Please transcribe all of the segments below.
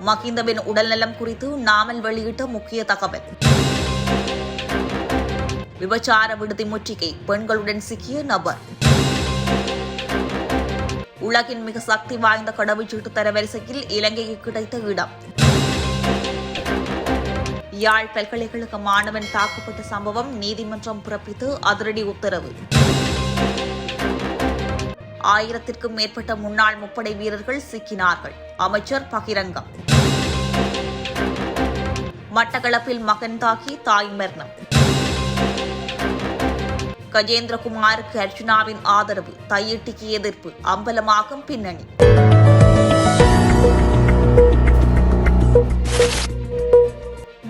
மகிந்தவின் உடல்நலம் குறித்து நாமல் வெளியிட்ட முக்கிய தகவல். விபச்சார விடுதி முற்றுகை பெண்களுடன் சிக்கிய நபர். உலகின் மிக சக்தி வாய்ந்த கடவுச்சீட்டு தரவரிசையில் இலங்கைக்கு கிடைத்த இடம். யாழ் பல்கலைக்கழக மாணவன் தாக்கப்பட்ட சம்பவம் நீதிமன்றம் பிறப்பித்து அதிரடி உத்தரவு. ஆயிரத்திற்கும் மேற்பட்ட முன்னாள் முப்படை வீரர்கள் சிக்கினார்கள். அமைச்சர் பகிரங்கம். மட்டக்களப்பில் மகன் தாக்கி தாய் மரணம். கஜேந்திரகுமாருக்கு அர்ஜுனாவின் ஆதரவு தையிட்டிக்கு எதிர்ப்பு அம்பலமாகும் பின்னணி.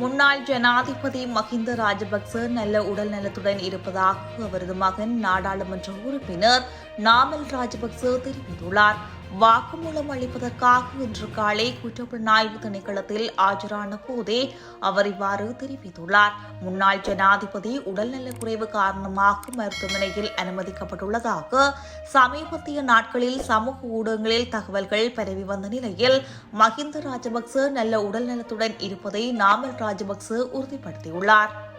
முன்னாள் ஜனாதிபதி மஹிந்த ராஜபக்ச நல்ல உடல் நலத்துடன் இருப்பதாக அவரது மகன் நாடாளுமன்ற உறுப்பினர் நாமல் ராஜபக்ச தெரிவித்துள்ளார். வாக்குமூலம் அளிப்பதற்காக இன்று காலை குற்றப்புலனாய்வு திணைக்களத்தில் ஆஜரான போதே அவர் இவ்வாறு தெரிவித்துள்ளார். முன்னாள் ஜனாதிபதி உடல்நல குறைவு காரணமாக மருத்துவமனையில் அனுமதிக்கப்பட்டுள்ளதாக சமீபத்திய நாட்களில் சமூக ஊடகங்களில் தகவல்கள் பரவி வந்த நிலையில் மஹிந்த ராஜபக்ச நல்ல உடல்நலத்துடன் இருப்பதை நாமல் ராஜபக்ச உறுதிப்படுத்தியுள்ளார்.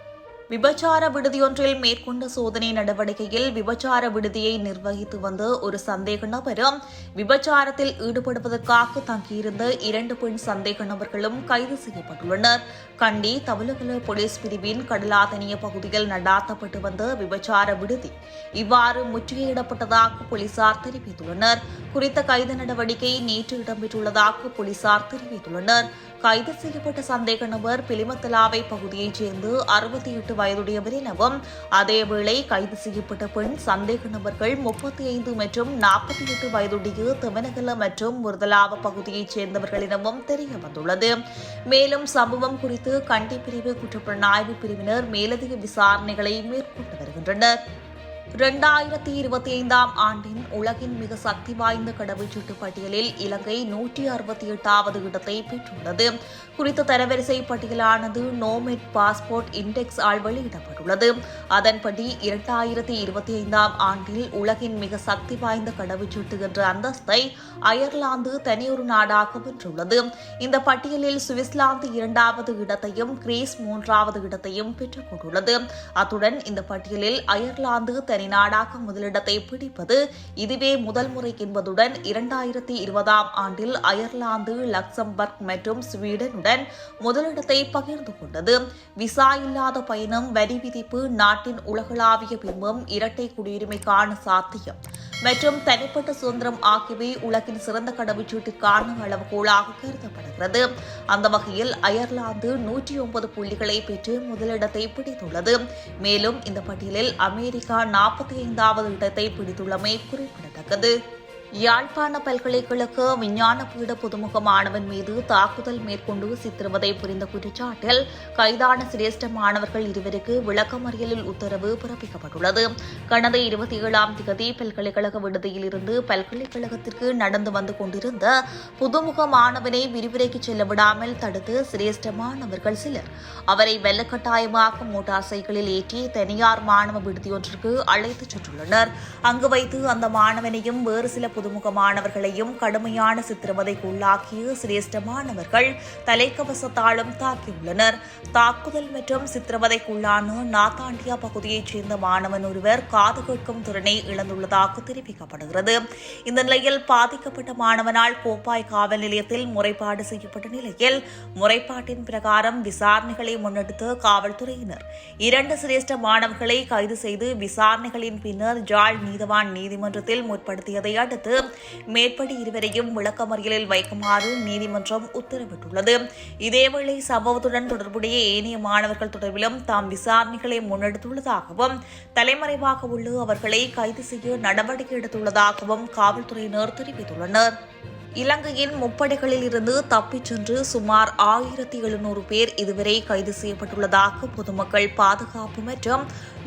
விபச்சார விடுதியொன்றில் மேற்கொண்ட சோதனை நடவடிக்கையில் விபச்சார விடுதியை நிர்வகித்து வந்த ஒரு சந்தேக நபரும் விபச்சாரத்தில் ஈடுபடுவதற்காக தங்கியிருந்த இரண்டு பெண் சந்தேக நபர்களும் கைது செய்யப்பட்டுள்ளனர். கண்டி தவளகல போலீஸ் பிரிவின் கடலாதனிய பகுதியில் நடாத்தப்பட்டு வந்த விபச்சார விடுதி இவ்வாறு முற்றுகையிடப்பட்டதாக போலீசார் தெரிவித்துள்ளனர். குறித்த கைது நடவடிக்கை நேற்று இடம்பெற்றுள்ளதாக போலீசார் தெரிவித்துள்ளனர். கைது செய்யப்பட்ட சந்தேக நபர் பிலிமத்தலாவை பகுதியைச் சேர்ந்து அறுபத்தி எட்டு வயதுடையவர் எனவும் அதேவேளை கைது செய்யப்பட்ட பெண் சந்தேக நபர்கள் முப்பத்தி ஐந்து மற்றும் நாற்பத்தி எட்டு வயதுடைய திவனகல மற்றும் முருதலாவ பகுதியைச் சேர்ந்தவர்கள் எனவும் தெரிய வந்துள்ளது மேலும் சம்பவம் குறித்து கண்டி பிரிவு குற்றப்புலனாய்வு பிரிவினர் மேலதிக விசாரணைகளை மேற்கொண்டு வருகின்றனர். இரண்டாயிரத்தி இருபத்தி ஐந்தாம் ஆண்டின் உலகின் மிக சக்தி வாய்ந்த கடவுச்சீட்டு பட்டியலில் இலங்கை நூற்றி அறுபத்தி எட்டாவது இடத்தை பெற்றுள்ளது. குறித்த தரவரிசை பட்டியலானது நோமெட் பாஸ்போர்ட் இண்டெக்ஸ் ஆல் வெளியிடப்பட்டுள்ளது. அதன்படி இரண்டாயிரத்தி இருபத்தி ஐந்தாம் ஆண்டில் உலகின் மிக சக்தி வாய்ந்த கடவுச்சீட்டு என்ற அந்தஸ்தை அயர்லாந்து தனியொரு நாடாக பெற்றுள்ளது. இந்த பட்டியலில் சுவிட்சர்லாந்து இரண்டாவது இடத்தையும் கிரீஸ் மூன்றாவது இடத்தையும் பெற்றுக் கொண்டுள்ளது. அத்துடன் இந்த பட்டியலில் அயர்லாந்து தனிநாடாக முதலிடத்தை பிடிப்பது இதுவே முதல் முறை என்பதுடன் இரண்டாயிரத்தி இருபதாம் ஆண்டில் அயர்லாந்து லக்சம்பர்க் மற்றும் ஸ்வீடனுடன் முதலிடத்தை பகிர்ந்து கொண்டது. விசா இல்லாத பயணம் வரி விதிப்பு நாட்டின் உலகளாவிய பிம்பம் இரட்டை குடியுரிமைக்கான சாத்தியம். மற்றும் தனிப்பட்ட சுதந்திரம் ஆகியவை உலகின் சிறந்த கடவுச்சீட்டிற்கான அளவுகோலாக கருதப்படுகிறது. அந்த வகையில் அயர்லாந்து நூற்றி ஒன்பது புள்ளிகளை பெற்று முதலிடத்தை பிடித்துள்ளது. மேலும் இந்த பட்டியலில் அமெரிக்கா நாற்பத்தி ஐந்தாவது இடத்தை பிடித்துள்ளமை குறிப்பிடத்தக்கது. யாழ்ப்பாண பல்கலைக்கழக விஞ்ஞான பீட புதுமுக மாணவன் மீது தாக்குதல் மேற்கொண்டு சித்திரவதை புரிந்த குற்றச்சாட்டில் கைதான சிரேஷ்ட மாணவர்கள் இருவருக்கு விளக்கமறியலில் உத்தரவு பிறப்பிக்கப்பட்டுள்ளது. கடந்த இருபத்தி ஏழாம் தேதி பல்கலைக்கழக விடுதியில் இருந்து பல்கலைக்கழகத்திற்கு நடந்து வந்து கொண்டிருந்த புதுமுக மாணவனை விரிவுரைக்கு செல்ல விடாமல் தடுத்து சிரேஷ்ட மாணவர்கள் சிலர். அவரை வெள்ளக்கட்டாயமாக மோட்டார் சைக்கிளில் ஏற்றி தனியார் மாணவ விடுதியொன்றிற்கு அழைத்துச் சென்றுள்ளனர். அங்கு வைத்து அந்த மாணவனையும் வேறு சில புதுமுக மாணவர்களையும் கடுமையான சித்திரவதைக்கு உள்ளாக்கிய சிரேஷ்ட மாணவர்கள் தலைக்கவசத்தாலும் தாக்கியுள்ளனர். தாக்குதல் மற்றும் சித்திரவதைக்குள்ளான நாத்தாண்டியா பகுதியைச் சேர்ந்த மாணவன் ஒருவர் காது கேட்கும் திறனை இழந்துள்ளதாக தெரிவிக்கப்படுகிறது. இந்த நிலையில் பாதிக்கப்பட்ட மாணவனால் கோப்பாய் காவல் நிலையத்தில் முறைப்பாடு செய்யப்பட்ட நிலையில் முறைப்பாட்டின் பிரகாரம் விசாரணைகளை முன்னெடுத்த காவல்துறையினர். இரண்டு சிரேஷ்ட மாணவர்களை கைது செய்து விசாரணைகளின் பின்னர் ஜாழ் நீதவான் நீதிமன்றத்தில் முற்படுத்தியதை அடுத்து மேற்படி இருவரையும் விளக்கமறியலில் வைக்குமாறு நீதிமன்றம் உத்தரவிட்டுள்ளது. இதேவேளை சம்பவத்துடன் தொடர்புடைய ஏனைய மாணவர்கள் தொடர்பிலும் தாம் விசாரணைகளை முன்னெடுத்துள்ளதாகவும் தலைமறைவாக உள்ள அவர்களை கைது செய்ய நடவடிக்கை எடுத்துள்ளதாகவும் காவல்துறையினர் தெரிவித்துள்ளனர். இலங்கையின் முப்படைகளில் இருந்து தப்பிச் சென்று சுமார் ஆயிரத்தி எழுநூறு பேர் இதுவரை கைது செய்யப்பட்டுள்ளதாக பொதுமக்கள் பாதுகாப்பு மற்றும்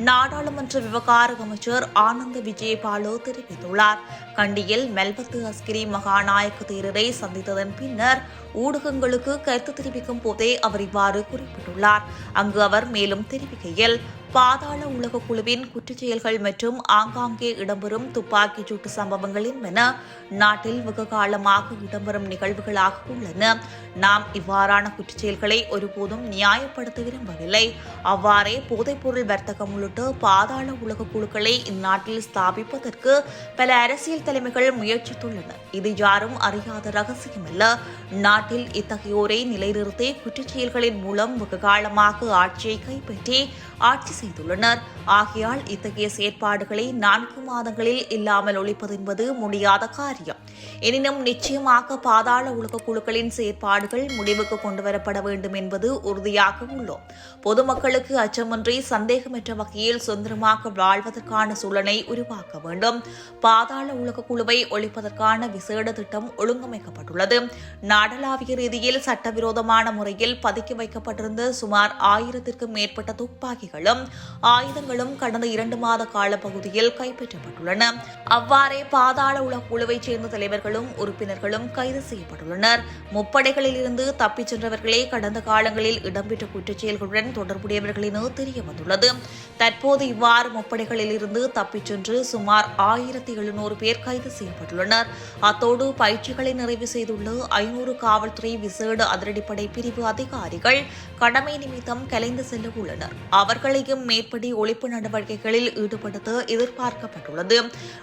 நாடாளுமன்ற விவகார அமைச்சர் ஆனந்த விஜயபாலு தெரிவித்துள்ளார். கண்டியில் மெல்பத்து அஸ்கிரி மகாநாயக்க தேரரை சந்தித்ததன் பின்னர் ஊடகங்களுக்கு கருத்து தெரிவிக்கும் போதே அவர் இவ்வாறு குறிப்பிட்டுள்ளார். அங்கு அவர் மேலும் தெரிவிக்கையில் பாதாள உலக குழுவின் குற்றச்செயல்கள் மற்றும் ஆங்காங்கே இடம்பெறும் துப்பாக்கிச் சூட்டு சம்பவங்களின் என நாட்டில் வெகு காலமாக இடம்பெறும் நிகழ்வுகளாக உள்ளன. நாம் இவ்வாறான குற்றச்செயல்களை ஒருபோதும் நியாயப்படுத்த விரும்பவில்லை. அவ்வாறே போதைப்பொருள் வர்த்தகம் உள்ளிட்ட பாதாள உலக குழுக்களை இந்நாட்டில் ஸ்தாபிப்பதற்கு பல அரசியல் தலைமைகள் முயற்சித்துள்ளனர் இது யாரும் அறியாத ரகசியமல்ல. நாட்டில் இத்தகையோரை நிலைநிறுத்தி குற்றச்செயல்களின் மூலம் வெகுகாலமாக ஆட்சியை கைப்பற்றி ஆட்சி செய்துள்ளனர். ஆகையால் இத்தகைய செயற்பாடுகளை நான்கு மாதங்களில் இல்லாமல் ஒழிப்பது என்பது முடியாத காரியம். எனினும் நிச்சயமாக பாதாள உலக குழுக்களின் செயற்பாடுகள் முடிவுக்கு கொண்டுவரப்பட வேண்டும் என்பது உறுதியாக உள்ளோம். பொதுமக்களுக்கு அச்சமின்றி சந்தேகமற்ற வகையில் சுதந்திரமாக வாழ்வதற்கான சூழலை உருவாக்க வேண்டும். பாதாள உலக குழுவை ஒழிப்பதற்கான விசேட திட்டம் ஒழுங்கமைக்கப்பட்டுள்ளது. நாடளாவிய ரீதியில் சட்டவிரோதமான முறையில் பதுக்கி வைக்கப்பட்டிருந்த சுமார் ஆயிரத்திற்கும் மேற்பட்ட துப்பாக்கிகளும் ஆயுதங்களும் கடந்த இரண்டு மாத காலப்பகுதியில் கைப்பற்றப்பட்டுள்ளன. அவ்வாறே பாதாள உலக குழுவைச் சேர்ந்த தலைவர்களும் உறுப்பினர்களும் கைது செய்யப்பட்டுள்ளனர். முப்படைகளில் இருந்து தப்பிச் சென்றவர்களே கடந்த காலங்களில் இடம்பெற்ற குற்றச்செயல்களுடன் தொடர்புடையவர்கள் என தெரிய வந்துள்ளது தற்போது இவ்வாறு முப்படைகளில் இருந்து தப்பிச் சென்று சுமார் ஆயிரத்தி எழுநூறு பேர் கைது செய்யப்பட்டுள்ளனர். அத்தோடு பயிற்சிகளை நிறைவு செய்துள்ள ஐநூறு காவல்துறை விசேட அதிரடிப்படை பிரிவு அதிகாரிகள் கடமை நிமித்தம் கலைந்து செல்ல உள்ளனர் அவர்களையும் மேற்படி ஒளி மீட்பு நடவடிக்கைகளில் ஈடுபடுத்த எதிர்பார்க்கப்பட்டுள்ளது.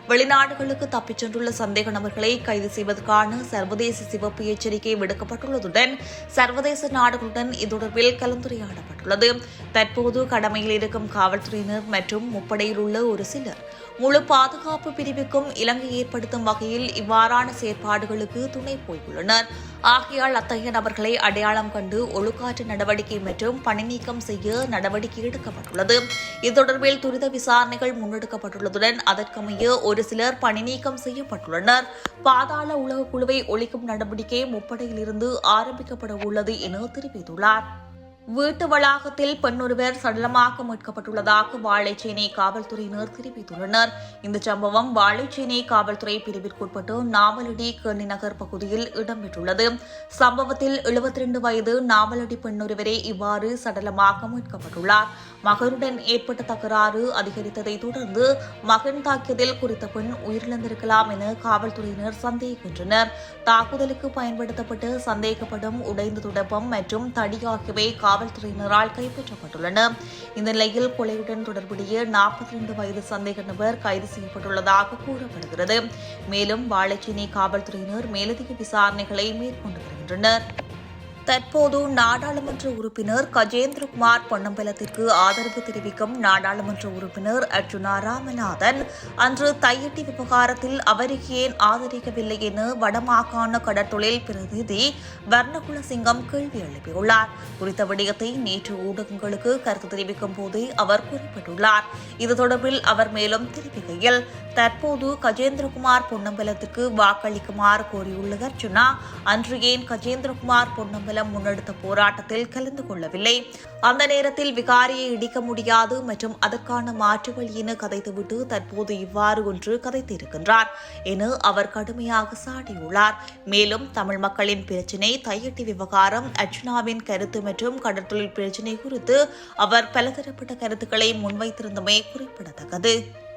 வெளிநாடுகளுக்கு தப்பிச் சென்றுள்ள சந்தேக நபர்களை கைது செய்வதற்கான சர்வதேச சிவப்பு எச்சரிக்கை விடுக்கப்பட்டுள்ளதுடன் சர்வதேச நாடுகளுடன் இது தொடர்பில் கலந்துரையாடப்பட்டது. கலந்துரையாடப்பட்டுள்ளது தற்போது கடமையில் இருக்கும் காவல்துறையினர் மற்றும் முப்படையில் உள்ள ஒரு சிலர் முழு பாதுகாப்பு பிரிவுக்கும் இலங்கை ஏற்படுத்தும் வகையில் இவ்வாறான செயற்பாடுகளுக்கு துணை போயுள்ளனர் ஆகையால் அத்தகைய நபர்களை அடையாளம் கண்டு ஒழுக்காற்று நடவடிக்கை மற்றும் பணி நீக்கம் செய்ய நடவடிக்கை எடுக்கப்பட்டுள்ளது. இது தொடர்பில் துரித விசாரணைகள் முன்னெடுக்கப்பட்டுள்ளதுடன் அதற்கமைய ஒரு சிலர் பணி நீக்கம் செய்யப்பட்டுள்ளனர். பாதாள உலக குழுவை ஒழிக்கும் நடவடிக்கை முப்படையிலிருந்து ஆரம்பிக்கப்பட உள்ளது என தெரிவித்துள்ளார். வீட்டு வளாகத்தில் பெண்ணொருவர் சடலமாக மீட்கப்பட்டுள்ளதாக வாழைச்சேனை காவல்துறையினர் தெரிவித்துள்ளனர். இந்த சம்பவம் வாழைச்சேனை காவல்துறை பிரிவிற்குட்பட்டு நாவலடி கேணி நகர் பகுதியில் இடம்பெற்றுள்ளது. சம்பவத்தில் 72 வயது நாவலடி பெண்ணொருவரே இவ்வாறு சடலமாக மீட்கப்பட்டுள்ளார். மகனுடன் ஏற்பட்ட தகராறு அதிகரித்ததை தொடர்ந்து மகன் தாக்கியதில் குறித்த பெண் உயிரிழந்திருக்கலாம் என காவல்துறையினர் சந்தேகிக்கின்றனர். தாக்குதலுக்கு பயன்படுத்தப்பட்டு சந்தேகப்படும் உடைந்த துடப்பம் மற்றும் தடி ஆகியவை காவல்துறையினரால் கைப்பற்றப்பட்டுள்ளன. இந்த நிலையில் கொலையுடன் தொடர்புடைய நாற்பத்தி ரெண்டு வயது சந்தேக நபர் கைது செய்யப்பட்டுள்ளதாக கூறப்படுகிறது. மேலும் வாழைச்சேனை காவல்துறையினர் மேலதிக விசாரணைகளை மேற்கொண்டு வருகின்றனர். தற்போது நாடாளுமன்ற உறுப்பினர் கஜேந்திரகுமார் பொன்னம்பலத்திற்கு ஆதரவு தெரிவிக்கும் நாடாளுமன்ற உறுப்பினர் அர்ஜுனா ராமநாதன் அன்று தையட்டி விவகாரத்தில் அவருக்கு ஏன் ஆதரிக்கவில்லை என வடமாகாண கடற்தொழில் பிரதிநிதி வர்ணகுல சிங்கம் கேள்வி எழுப்பியுள்ளார். குறித்த விடயத்தை நேற்று ஊடகங்களுக்கு கருத்து தெரிவிக்கும் போதே அவர் குறிப்பிட்டுள்ளார். இது தொடர்பில் அவர் மேலும் தெரிவிக்கையில் தற்போது கஜேந்திரகுமார் பொன்னம்பலத்திற்கு வாக்களிக்குமாறு கோரியுள்ள அர்ஜுனா. அன்று ஏன் கஜேந்திரகுமார் பொன்னம்பலம் முன்னெடுத்த போராட்டத்தில் கலந்து கொள்ளவில்லை. அந்த நேரத்தில் விகாரியை இடிக்க முடியாது மற்றும் அதற்கான மாற்று வழியின கதைத்துவிட்டு தற்போது இவ்வாறு ஒன்று கதைத்திருக்கின்றார் என அவர் கடுமையாக சாடியுள்ளார். மேலும் தமிழ் மக்களின் பிரச்சினை தையட்டி விவகாரம் அர்ஜுனாவின் கருத்து மற்றும் கடற்தொழில் பிரச்சினை குறித்து அவர் பலதரப்பட்ட கருத்துக்களை முன்வைத்திருந்தமை குறிப்பிடத்தக்கது.